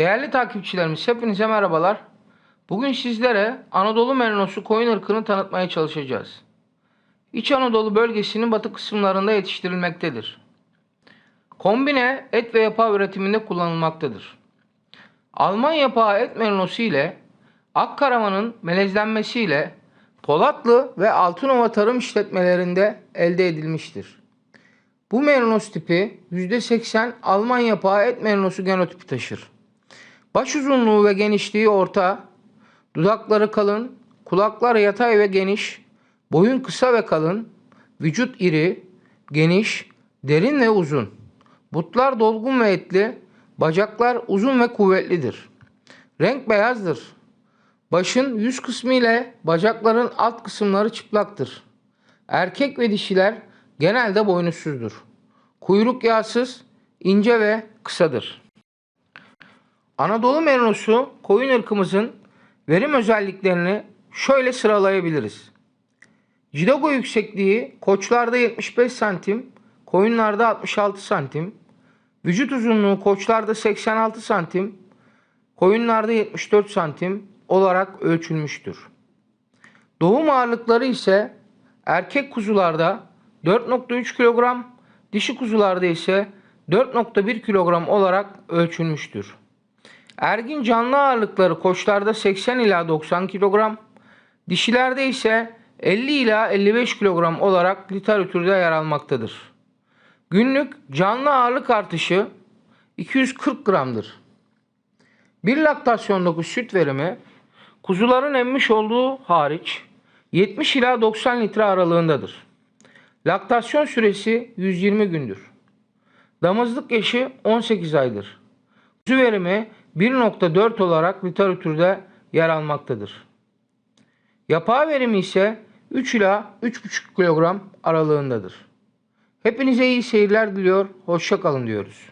Değerli takipçilerimiz hepinize merhabalar. Bugün sizlere Anadolu merinosu koyun ırkını tanıtmaya çalışacağız. İç Anadolu bölgesinin batı kısımlarında yetiştirilmektedir. Kombine et ve yapağı üretiminde kullanılmaktadır. Alman yapağı et merinosu ile Akkaraman'ın melezlenmesiyle Polatlı ve Altınova tarım işletmelerinde elde edilmiştir. Bu merinos tipi %80 Alman yapağı et merinosu genotipi taşır. Baş uzunluğu ve genişliği orta, dudakları kalın, kulaklar yatay ve geniş, boyun kısa ve kalın, vücut iri, geniş, derin ve uzun. Butlar dolgun ve etli, bacaklar uzun ve kuvvetlidir. Renk beyazdır. Başın yüz kısmı ile bacakların alt kısımları çıplaktır. Erkek ve dişiler genelde boynuzsuzdur. Kuyruk yağsız, ince ve kısadır. Anadolu merinosu koyun ırkımızın verim özelliklerini şöyle sıralayabiliriz. Cidogo yüksekliği koçlarda 75 santim, koyunlarda 66 santim. Vücut uzunluğu koçlarda 86 santim, koyunlarda 74 santim olarak ölçülmüştür. Doğum ağırlıkları ise erkek kuzularda 4.3 kilogram, dişi kuzularda ise 4.1 kilogram olarak ölçülmüştür. Ergin canlı ağırlıkları koçlarda 80 ila 90 kilogram, dişilerde ise 50 ila 55 kilogram olarak literatürde yer almaktadır. Günlük canlı ağırlık artışı 240 gramdır. Bir laktasyondaki süt verimi kuzuların emmiş olduğu hariç 70 ila 90 litre aralığındadır. Laktasyon süresi 120 gündür. Damızlık yaşı 18 aydır. Kuzu verimi 1.4 olarak literatürde yer almaktadır. Yapağı verimi ise 3 ila 3.5 kilogram aralığındadır. Hepinize iyi seyirler diliyor, hoşça kalın diyoruz.